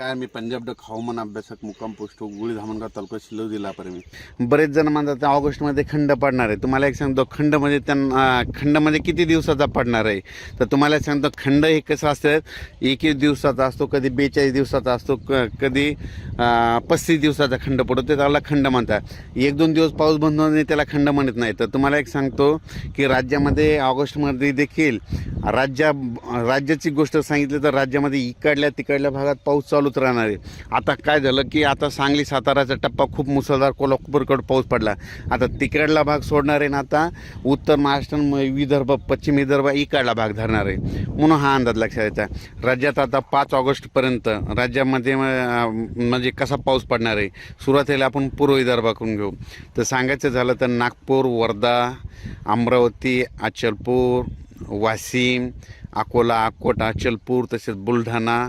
काय मी पंजाब डक हवामान अभ्यासक मुक्काम पोस्ट गुळी धामणगाव तालुका दिला जिल्हा परमी. बरेच जण म्हणतात ऑगस्टमध्ये खंड पडणार आहे. तुम्हाला एक सांगतो खंड म्हणजे त्यांना खंडमध्ये किती दिवसाचा पडणार आहे? तर तुम्हाला एक सांगतो खंड हे कसं असतं एक दिवसाचा असतो कधी बेचाळीस दिवसाचा असतो क कधी पस्तीस दिवसाचा खंड पडतो ते त्याला खंड म्हणतात. एक दोन दिवस पाऊस बंद होणे त्याला खंड म्हणत नाही. तर तुम्हाला एक सांगतो की राज्यामध्ये ऑगस्टमध्ये देखील राज्या राज्याची गोष्ट सांगितली तर राज्यामध्ये इकडल्या तिकडल्या भागात पाऊस चालू चालूच राहणार आहे. आता काय झालं की आता सांगली साताराचा टप्पा खूप मुसळधार कोल्हापूरकडे पाऊस पडला. आता तिकडला भाग सोडणार आहे ना आता. उत्तर महाराष्ट्र म- विदर्भ पश्चिम विदर्भ इकडला भाग धरणार आहे. म्हणून हा अंदाज लक्षात यायचा राज्यात आता पाच ऑगस्टपर्यंत राज्यामध्ये म्हणजे कसा पाऊस पडणार आहे? सुरुवातीला आपण पूर्व विदर्भाकडून घेऊ. तर सांगायचं झालं तर नागपूर वर्धा अमरावती अचलपूर वाशिम अकोला अकोट अचलपूर तसेच बुलढाणा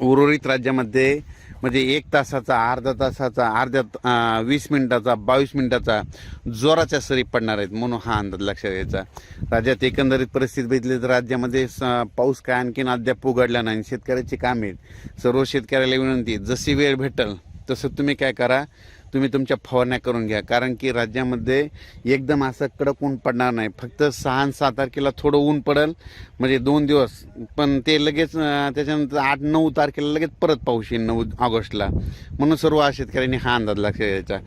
उर्वरित राज्यामध्ये म्हणजे एक तासाचा अर्धा तासाचा अर्ध्या वीस मिनिटाचा बावीस मिनिटाचा जोराच्या सरी पडणार आहेत म्हणून हा अंदाज लक्षात घ्यायचा राज्यात एकंदरीत परिस्थिती बघितली तर राज्यामध्ये स- पाऊस काय आणखीन अद्याप उघडला नाही शेतकऱ्याची कामे आहेत. सर्व शेतकऱ्याला विनंती जशी वेळ भेटल तसं तुम्ही काय करा. तुम्ही तुमच्या फवारण्या करून घ्या. कारण की राज्यामध्ये एकदम असं कडक ऊन पडणार नाही. फक्त सहा आणि तारखेला थोडं ऊन पडेल म्हणजे दोन दिवस. पण ते लगेच त्याच्यानंतर आठ नऊ तारखेला लगेच परत पाऊस येईल नऊ ऑगस्टला. म्हणून सर्व शेतकऱ्यांनी हा अंदाज लक्ष द्यायचा